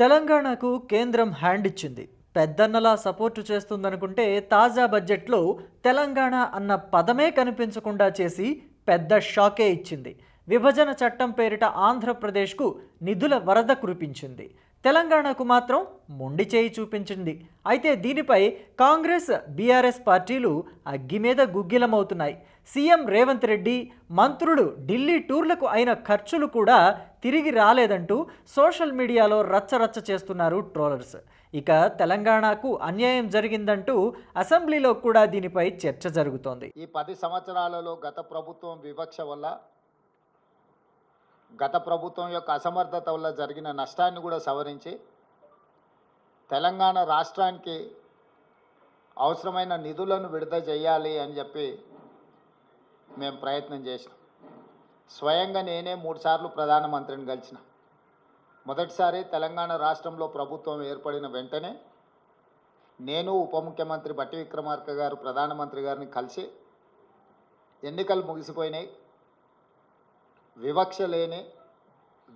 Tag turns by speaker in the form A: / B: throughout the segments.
A: తెలంగాణకు కేంద్రం హ్యాండ్ ఇచ్చింది. పెద్దన్నలా సపోర్టు చేస్తుందనుకుంటే తాజా బడ్జెట్లో తెలంగాణ అన్న పదమే కనిపించకుండా చేసి పెద్ద షాకే ఇచ్చింది. విభజన చట్టం పేరిట ఆంధ్రప్రదేశ్కు నిధుల వరద కురిపించింది. తెలంగాణకు మాత్రం మొండి చేయి చూపించింది. అయితే దీనిపై కాంగ్రెస్ బీఆర్ఎస్ పార్టీలు అగ్గి మీద గుగ్గిలమవుతున్నాయి. సీఎం రేవంత్ రెడ్డి మంత్రులు ఢిల్లీ టూర్లకు అయిన ఖర్చులు కూడా తిరిగి రాలేదంటూ సోషల్ మీడియాలో రచ్చరచ్చ చేస్తున్నారు ట్రోలర్స్. ఇక తెలంగాణకు అన్యాయం జరిగిందంటూ అసెంబ్లీలో కూడా దీనిపై చర్చ జరుగుతోంది.
B: ఈ పది సంవత్సరాలలో గత ప్రభుత్వం వివక్ష వల్ల గత ప్రభుత్వం యొక్క అసమర్థత వల్ల జరిగిన నష్టాన్ని కూడా సవరించి తెలంగాణ రాష్ట్రానికి అవసరమైన నిధులను విడుదల చేయాలి అని చెప్పి మేము ప్రయత్నం చేసినాం స్వయంగా నేనే మూడుసార్లు ప్రధానమంత్రిని కలిసిన మొదటిసారి తెలంగాణ రాష్ట్రంలో ప్రభుత్వం ఏర్పడిన వెంటనే నేను ఉప ముఖ్యమంత్రి బట్టి విక్రమార్క గారు ప్రధానమంత్రి గారిని కలిసి ఎన్నికలు ముగిసిపోయినాయి. వివక్ష లేని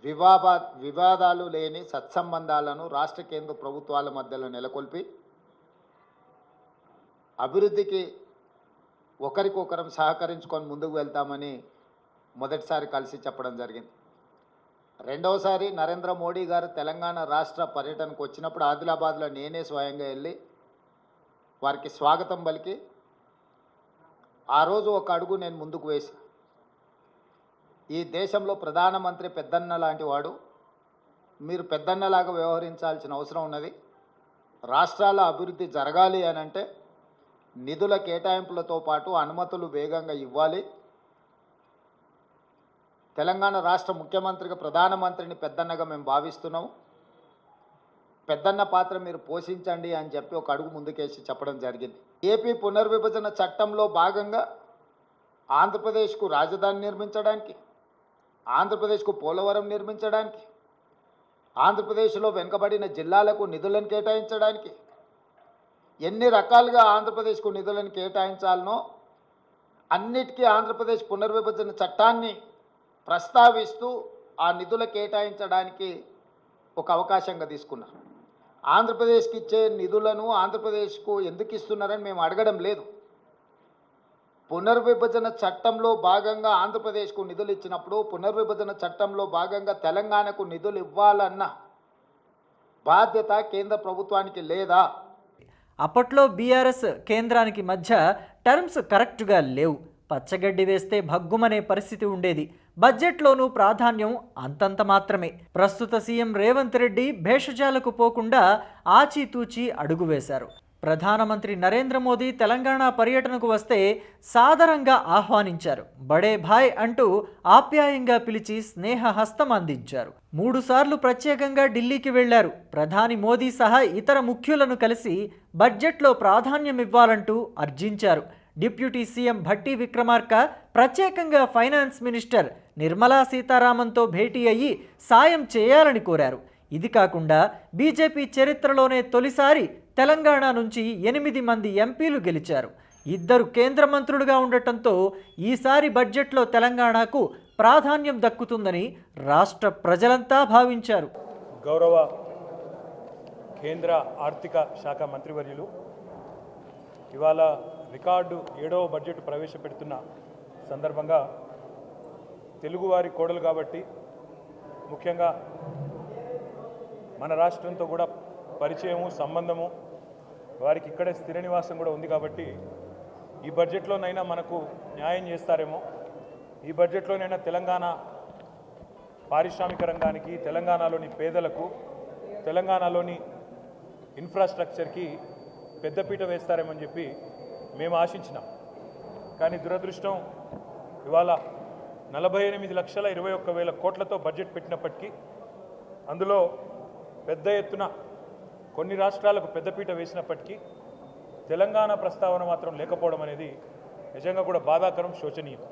B: వివాదా వివాదాలు లేని సత్సంబంధాలను రాష్ట్ర కేంద్ర ప్రభుత్వాల మధ్యలో నెలకొల్పి అభివృద్ధికి ఒకరికొకరం సహకరించుకొని ముందుకు వెళ్తామని మొదటిసారి కలిసి చెప్పడం జరిగింది. రెండవసారి నరేంద్ర మోడీ గారు తెలంగాణ రాష్ట్ర పర్యటనకు వచ్చినప్పుడు ఆదిలాబాద్లో నేనే స్వయంగా వెళ్ళి వారికి స్వాగతం పలికి ఆ రోజు ఒక అడుగు నేను ముందుకు వేసి ఈ దేశంలో ప్రధానమంత్రి పెద్దన్న లాంటి వాడు మీరు పెద్దన్నలాగా వ్యవహరించాల్సిన అవసరం ఉన్నది. రాష్ట్రాల అభివృద్ధి జరగాలి అని అంటే నిధుల కేటాయింపులతో పాటు అనుమతులు వేగంగా ఇవ్వాలి. తెలంగాణ రాష్ట్ర ముఖ్యమంత్రిగా ప్రధానమంత్రిని పెద్దన్నగా మేము భావిస్తున్నాము. పెద్దన్న పాత్ర మీరు పోషించండి అని చెప్పి ఒక అడుగు ముందుకేసి చెప్పడం జరిగింది. ఏపీ పునర్విభజన చట్టంలో భాగంగా ఆంధ్రప్రదేశ్కు రాజధాని నిర్మించడానికి ఆంధ్రప్రదేశ్కు పోలవరం నిర్మించడానికి ఆంధ్రప్రదేశ్లో వెనుకబడిన జిల్లాలకు నిధులను కేటాయించడానికి ఎన్ని రకాలుగా ఆంధ్రప్రదేశ్కు నిధులను కేటాయించాలనో అన్నిటికీ ఆంధ్రప్రదేశ్ పునర్విభజన చట్టాన్ని ప్రస్తావిస్తూ ఆ నిధుల కేటాయించడానికి ఒక అవకాశంగా తీసుకున్నారు. ఆంధ్రప్రదేశ్కి ఇచ్చే నిధులను ఆంధ్రప్రదేశ్కు ఎందుకు ఇస్తున్నారని మేము అడగడం లేదు. పునర్విభజన చట్టంలో భాగంగా ఆంధ్రప్రదేశ్కు నిధులు ఇచ్చినప్పుడు పునర్విభజన చట్టంలో భాగంగా తెలంగాణకు నిధులు ఇవ్వాలన్న బాధ్యత కేంద్ర ప్రభుత్వానికి లేదా?
A: అప్పట్లో బీఆర్ఎస్ కేంద్రానికి మధ్య టర్మ్స్ కరెక్ట్గా లేవు. పచ్చగడ్డి వేస్తే భగ్గుమనే పరిస్థితి ఉండేది. బడ్జెట్లోనూ ప్రాధాన్యం అంతంత మాత్రమే. ప్రస్తుత సీఎం రేవంత్ రెడ్డి భేషజాలకు పోకుండా ఆచితూచి అడుగు వేశారు. ప్రధానమంత్రి నరేంద్ర మోదీ తెలంగాణ పర్యటనకు వస్తే సాదరంగా ఆహ్వానించారు. బడే భాయ్ అంటూ ఆప్యాయంగా పిలిచి స్నేహ హస్తం అందించారు మూడుసార్లు ప్రత్యేకంగా ఢిల్లీకి వెళ్ళారు. ప్రధాని మోదీ సహా ఇతర ముఖ్యులను కలిసి బడ్జెట్లో ప్రాధాన్యమివ్వాలంటూ అర్జించారు. డిప్యూటీ సీఎం భట్టి విక్రమార్క ప్రత్యేకంగా ఫైనాన్స్ మినిస్టర్ నిర్మలా సీతారామన్తో భేటీ అయ్యి సాయం చేయాలని కోరారు. ఇది కాకుండా బీజేపీ చరిత్రలోనే తొలిసారి తెలంగాణ నుంచి ఎనిమిది మంది ఎంపీలు గెలిచారు. ఇద్దరు కేంద్ర మంత్రులుగా ఉండటంతో ఈసారి బడ్జెట్లో తెలంగాణకు ప్రాధాన్యం దక్కుతుందని రాష్ట్ర ప్రజలంతా భావించారు.
C: గౌరవ కేంద్ర ఆర్థిక శాఖ మంత్రివర్యులు ఇవాళ రికార్డు ఏడవ బడ్జెట్ ప్రవేశపెడుతున్న సందర్భంగా తెలుగువారి కోడలు కాబట్టి ముఖ్యంగా మన రాష్ట్రంతో కూడా పరిచయము సంబంధము వారికి ఇక్కడే స్థిర నివాసం కూడా ఉంది కాబట్టి ఈ బడ్జెట్లోనైనా మనకు న్యాయం చేస్తారేమో. ఈ బడ్జెట్లోనైనా తెలంగాణ పారిశ్రామిక రంగానికి తెలంగాణలోని పేదలకు తెలంగాణలోని ఇన్ఫ్రాస్ట్రక్చర్కి పెద్దపీట వేస్తారేమని చెప్పి మేము ఆశించినాం. కానీ దురదృష్టం ఇవాళ నలభై ఎనిమిది లక్షల ఇరవై ఒక్క వేల కోట్లతో బడ్జెట్ పెట్టినప్పటికీ అందులో పెద్ద ఎత్తున కొన్ని రాష్ట్రాలకు పెద్దపీట వేసినప్పటికీ తెలంగాణ ప్రస్తావన మాత్రం లేకపోవడం అనేది నిజంగా కూడా బాధాకరం శోచనీయం.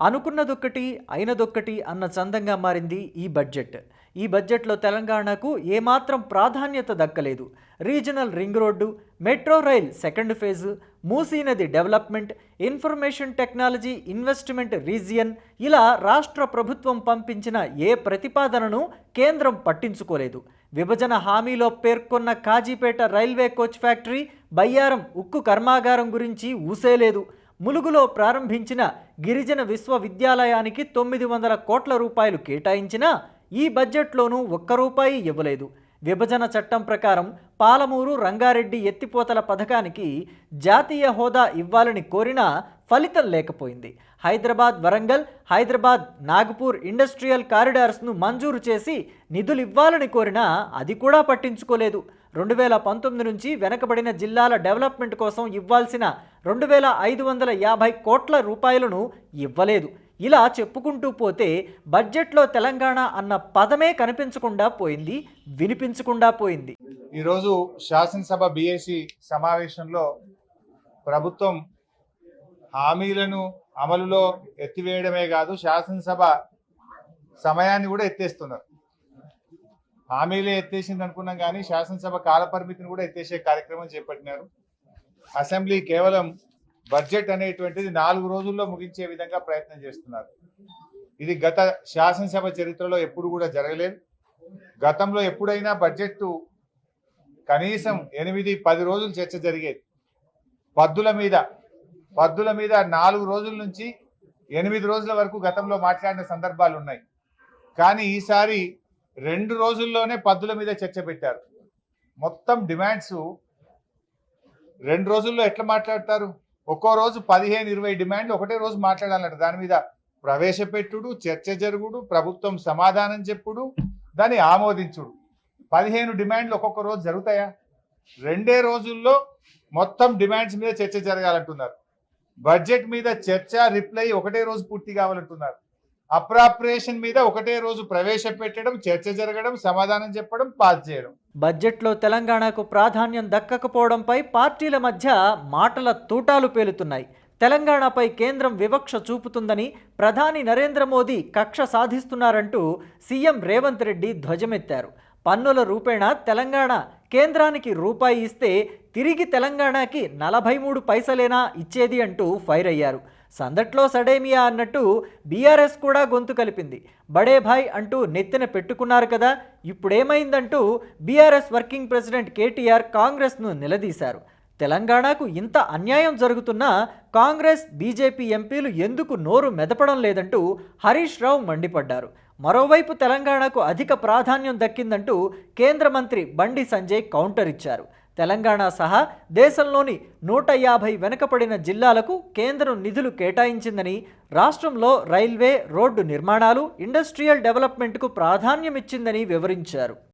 A: అనుకున్నదొక్కటి అయినదొక్కటి అన్న చందంగా మారింది ఈ బడ్జెట్. ఈ బడ్జెట్లో తెలంగాణకు ఏమాత్రం ప్రాధాన్యత దక్కలేదు. Regional ring road metro rail second phase Musi నది development information technology investment region ఇలా రాష్ట్ర ప్రభుత్వం పంపించిన ఏ ప్రతిపాదనను కేంద్రం పట్టించుకోలేదు. విభజన హామీలో పేర్కొన్న Kazipet railway coach factory Bayyaram ఉక్కు కర్మాగారం గురించి ఊసేలేదు. ములుగులో ప్రారంభించిన గిరిజన విశ్వవిద్యాలయానికి తొమ్మిది వందల కోట్ల రూపాయలు కేటాయించినా ఈ బడ్జెట్లోనూ ఒక్క రూపాయి ఇవ్వలేదు. విభజన చట్టం ప్రకారం పాలమూరు రంగారెడ్డి ఎత్తిపోతల పథకానికి జాతీయ హోదా ఇవ్వాలని కోరినా ఫలితం లేకపోయింది. హైదరాబాద్ వరంగల్ హైదరాబాద్ నాగపూర్ ఇండస్ట్రియల్ కారిడార్స్ను మంజూరు చేసి నిధులు ఇవ్వాలని కోరినా అది కూడా పట్టించుకోలేదు. రెండు వేల పంతొమ్మిది నుంచి వెనకబడిన జిల్లాల డెవలప్మెంట్ కోసం ఇవ్వాల్సిన రెండు వేల ఐదు వందల యాభై కోట్ల రూపాయలను ఇవ్వలేదు. ఇలా చెప్పుకుంటూ పోతే బడ్జెట్లో తెలంగాణ అన్న పదమే కనిపించకుండా పోయింది వినిపించకుండా పోయింది.
D: ఈరోజు శాసనసభ బీఏసీ సమావేశంలో ప్రభుత్వం హామీలను అమలులో ఎత్తివేయడమే కాదు శాసనసభ సమయాన్ని కూడా ఎత్తేస్తున్నారు. హామీలే ఎత్తేసింది అనుకున్నాం కానీ శాసనసభ కాలపరిమితిని కూడా ఎత్తేసే కార్యక్రమం చేపట్టినారు. అసెంబ్లీ కేవలం బడ్జెట్ అనేటువంటిది నాలుగు రోజుల్లో ముగించే విధంగా ప్రయత్నం చేస్తున్నారు. ఇది గత శాసనసభ చరిత్రలో ఎప్పుడు కూడా జరగలేదు. గతంలో ఎప్పుడైనా బడ్జెట్ కనీసం ఎనిమిది పది రోజులు చర్చ జరిగేది. పద్దుల మీద పద్దుల మీద నాలుగు రోజుల నుంచి ఎనిమిది రోజుల వరకు గతంలో మాట్లాడిన సందర్భాలు ఉన్నాయి కానీ ఈసారి రెండు రోజుల్లోనే పద్దుల మీద చర్చ పెట్టారు. మొత్తం డిమాండ్స్ రెండు రోజుల్లో ఎట్లా మాట్లాడతారు? ఒక్కో రోజు పదిహేను ఇరవై డిమాండ్లు ఒకటే రోజు మాట్లాడాలంట. దాని మీద ప్రవేశపెట్టుడు చర్చ జరుగుడు ప్రభుత్వం సమాధానం చెప్పుడు దాన్ని ఆమోదించుడు. పదిహేను డిమాండ్లు ఒక్కొక్క రోజు జరుగుతాయా? రెండే రోజుల్లో మొత్తం డిమాండ్స్ మీద చర్చ జరగాలంటున్నారు. బడ్జెట్ మీద చర్చ రిప్లై ఒకటే రోజు పూర్తి కావాలంటున్నారు. అప్రాప్రియేషన్ మీద ఒకటే రోజు ప్రవేశపెట్టడం చర్చ జరగడం సమాధానం చెప్పడం పాస్ చేయడం.
A: బడ్జెట్లో తెలంగాణకు ప్రాధాన్యం దక్కకపోవడంపై పార్టీల మధ్య మాటల తూటాలు పేలుతున్నాయి. తెలంగాణపై కేంద్రం వివక్ష చూపుతుందని ప్రధాని నరేంద్ర మోదీ కక్ష సాధిస్తున్నారంటూ సీఎం రేవంత్ రెడ్డి ధ్వజమెత్తారు. పన్నుల రూపేణా తెలంగాణ కేంద్రానికి రూపాయి ఇస్తే తిరిగి తెలంగాణకి నలభై మూడు పైసలేనా ఇచ్చేది అంటూ ఫైర్ అయ్యారు. సందట్లో సడేమియా అన్నట్టు బీఆర్ఎస్ కూడా గొంతు కలిపింది. బడే భాయ్ అంటూ నెత్తిన పెట్టుకున్నారు కదా ఇప్పుడేమైందంటూ బీఆర్ఎస్ వర్కింగ్ ప్రెసిడెంట్ కేటీఆర్ కాంగ్రెస్ను నిలదీశారు. తెలంగాణకు ఇంత అన్యాయం జరుగుతున్నా కాంగ్రెస్ బీజేపీ ఎంపీలు ఎందుకు నోరు మెదపడం లేదంటూ హరీష్ రావు మండిపడ్డారు. మరోవైపు తెలంగాణకు అధిక ప్రాధాన్యం దక్కిందంటూ కేంద్ర మంత్రి బండి సంజయ్ కౌంటర్ ఇచ్చారు. తెలంగాణ సహా దేశంలోని నూట యాభై వెనుకపడిన జిల్లాలకు కేంద్రం నిధులు కేటాయించిందని రాష్ట్రంలో రైల్వే రోడ్డు నిర్మాణాలు ఇండస్ట్రియల్ డెవలప్మెంట్కు ప్రాధాన్యమిచ్చిందని వివరించారు.